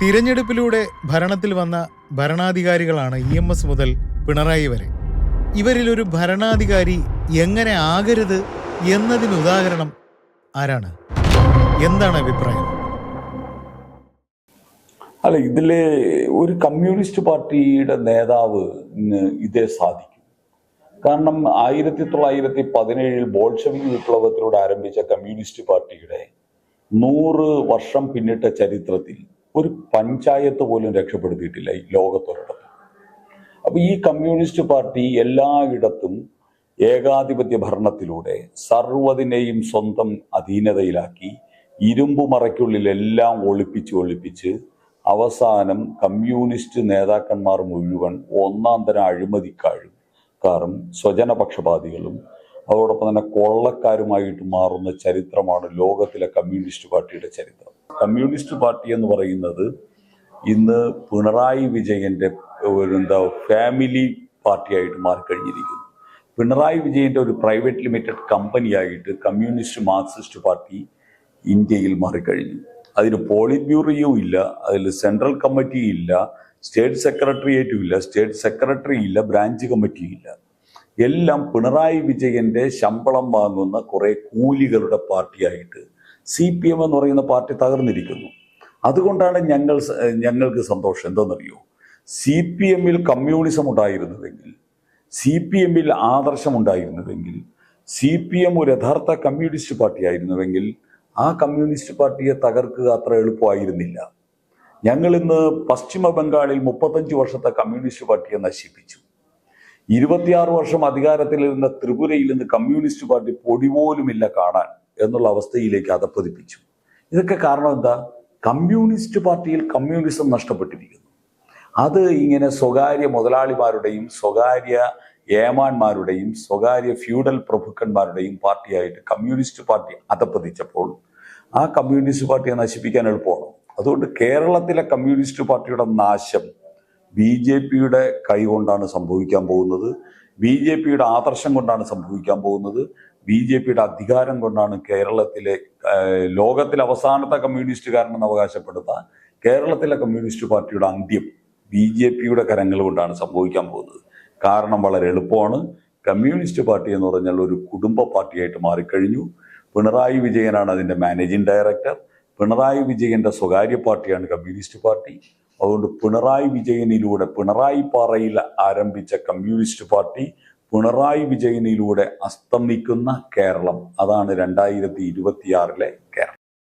തിരഞ്ഞെടുപ്പിലൂടെ ഭരണത്തിൽ വന്ന ഭരണാധികാരികളാണ് E M S മുതൽ പിണറായി വരെ. ഇവരിൽ ഒരു ഭരണാധികാരി എങ്ങനെ ആകരുത് എന്നതിന് ഉദാഹരണം ആരാണ്? എന്താണ് അഭിപ്രായം? അല്ല ഇതിലെ ഒരു കമ്മ്യൂണിസ്റ്റ് പാർട്ടിയുടെ നേതാവ് ഇതേ സാധിക്കും. കാരണം ആയിരത്തി തൊള്ളായിരത്തി പതിനേഴിൽ ബോൾഷവിക് വിപ്ലവത്തിലൂടെ ആരംഭിച്ച കമ്മ്യൂണിസ്റ്റ് പാർട്ടിയുടെ നൂറ് വർഷം പിന്നിട്ട ചരിത്രത്തിൽ ഒരു പഞ്ചായത്ത് പോലും രക്ഷപ്പെടുത്തിയിട്ടില്ല ഈ ലോകത്തൊരിടത്ത് അപ്പൊ ഈ കമ്മ്യൂണിസ്റ്റ് പാർട്ടി എല്ലായിടത്തും ഏകാധിപത്യ ഭരണത്തിലൂടെ സർവതിനെയും സ്വന്തം അധീനതയിലാക്കി ഇരുമ്പു മറയ്ക്കുള്ളിൽ എല്ലാം ഒളിപ്പിച്ച് ഒളിപ്പിച്ച് അവസാനം കമ്മ്യൂണിസ്റ്റ് നേതാക്കന്മാർ മുഴുവൻ ഒന്നാം തരം അഴിമതിക്കാരും കാരും സ്വജനപക്ഷപാതികളും അതോടൊപ്പം തന്നെ കൊള്ളക്കാരുമായിട്ട് മാറുന്ന ചരിത്രമാണ് ലോകത്തിലെ കമ്മ്യൂണിസ്റ്റ് പാർട്ടിയുടെ ചരിത്രം. കമ്മ്യൂണിസ്റ്റ് പാർട്ടി എന്ന് പറയുന്നത് ഇന്ന് പിണറായി വിജയന്റെ ഒരു എന്താ ഫാമിലി പാർട്ടിയായിട്ട് മാറിക്കഴിഞ്ഞിരിക്കുന്നു. പിണറായി വിജയന്റെ ഒരു പ്രൈവറ്റ് ലിമിറ്റഡ് കമ്പനിയായിട്ട് കമ്മ്യൂണിസ്റ്റ് മാർക്സിസ്റ്റ് പാർട്ടി ഇന്ത്യയിൽ മാറിക്കഴിഞ്ഞു. അതിന് പോളിറ്റ് ബ്യൂറോയും ഇല്ല അതിൽ സെൻട്രൽ കമ്മിറ്റി ഇല്ല സ്റ്റേറ്റ് സെക്രട്ടേറിയറ്റും ഇല്ല സ്റ്റേറ്റ് സെക്രട്ടറി ഇല്ല ബ്രാഞ്ച് കമ്മിറ്റിയും ഇല്ല. എല്ലാം പിണറായി വിജയന്റെ ശമ്പളം വാങ്ങുന്ന കുറേ കൂലികളുടെ പാർട്ടിയായിട്ട് സി പി എം എന്ന് പറയുന്ന പാർട്ടി തകർന്നിരിക്കുന്നു. അതുകൊണ്ടാണ് ഞങ്ങൾ ഞങ്ങൾക്ക് സന്തോഷം. എന്തെന്നറിയോ? സി പി എമ്മിൽ കമ്മ്യൂണിസം ഉണ്ടായിരുന്നുവെങ്കിൽ സി പി എമ്മിൽ ആദർശം ഉണ്ടായിരുന്നുവെങ്കിൽ സി പി എം ഒരു യഥാർത്ഥ കമ്മ്യൂണിസ്റ്റ് പാർട്ടി ആയിരുന്നുവെങ്കിൽ ആ കമ്മ്യൂണിസ്റ്റ് പാർട്ടിയെ തകർക്കുക അത്ര എളുപ്പമായിരുന്നില്ല. ഞങ്ങൾ ഇന്ന് പശ്ചിമ ബംഗാളിൽ മുപ്പത്തഞ്ച് വർഷത്തെ കമ്മ്യൂണിസ്റ്റ് പാർട്ടിയെ നശിപ്പിച്ചു. ഇരുപത്തിയാറ് വർഷം അധികാരത്തിലിരുന്ന ത്രിപുരയിൽ നിന്ന് കമ്മ്യൂണിസ്റ്റ് പാർട്ടി പൊടി പോലുമില്ല കാണാൻ. എന്നുള്ള അവസ്ഥയിലേക്ക് അത് അതപ്പതിപ്പിച്ചു ഇതൊക്കെ കാരണം എന്താ? കമ്മ്യൂണിസ്റ്റ് പാർട്ടിയിൽ കമ്മ്യൂണിസം നഷ്ടപ്പെട്ടിരിക്കുന്നു. അത് ഇങ്ങനെ സ്വകാര്യ മുതലാളിമാരുടെയും സ്വകാര്യ ഏമാന്മാരുടെയും സ്വകാര്യ ഫ്യൂഡൽ പ്രഭുക്കന്മാരുടെയും പാർട്ടിയായിട്ട് കമ്മ്യൂണിസ്റ്റ് പാർട്ടി അതപ്പതിച്ചപ്പോൾ ആ കമ്മ്യൂണിസ്റ്റ് പാർട്ടിയെ നശിപ്പിക്കാൻ എളുപ്പമാണ്? അതുകൊണ്ട് കേരളത്തിലെ കമ്മ്യൂണിസ്റ്റ് പാർട്ടിയുടെ നാശം ബി ജെ പിയുടെ കൈകൊണ്ടാണ് സംഭവിക്കാൻ പോകുന്നത്. ബി ജെ പിയുടെ ആദർശം കൊണ്ടാണ് സംഭവിക്കാൻ പോകുന്നത്. ബി ജെ പിയുടെ അധികാരം കൊണ്ടാണ് കേരളത്തിലെ ലോകത്തിലെ അവസാനത്തെ കമ്മ്യൂണിസ്റ്റുകാരനെന്ന് അവകാശപ്പെടുന്ന കേരളത്തിലെ കമ്മ്യൂണിസ്റ്റ് പാർട്ടിയുടെ അന്ത്യം ബി ജെ പിയുടെ കരങ്ങൾ കൊണ്ടാണ് സംഭവിക്കാൻ പോകുന്നത്. കാരണം വളരെ എളുപ്പമാണ്. കമ്മ്യൂണിസ്റ്റ് പാർട്ടി എന്ന് പറഞ്ഞാൽ ഒരു കുടുംബ പാർട്ടിയായിട്ട് മാറിക്കഴിഞ്ഞു. പിണറായി വിജയനാണ് അതിന്റെ മാനേജിംഗ് ഡയറക്ടർ. പിണറായി വിജയന്റെ സ്വകാര്യ പാർട്ടിയാണ് കമ്മ്യൂണിസ്റ്റ് പാർട്ടി. അതുകൊണ്ട് പിണറായി വിജയനിലൂടെ പിണറായി പാറയിൽ ആരംഭിച്ച കമ്മ്യൂണിസ്റ്റ് പാർട്ടി പിണറായി വിജയനിലൂടെ അസ്തമിക്കുന്ന കേരളം. അതാണ് രണ്ടായിരത്തി ഇരുപത്തിയാറിലെ കേരളം.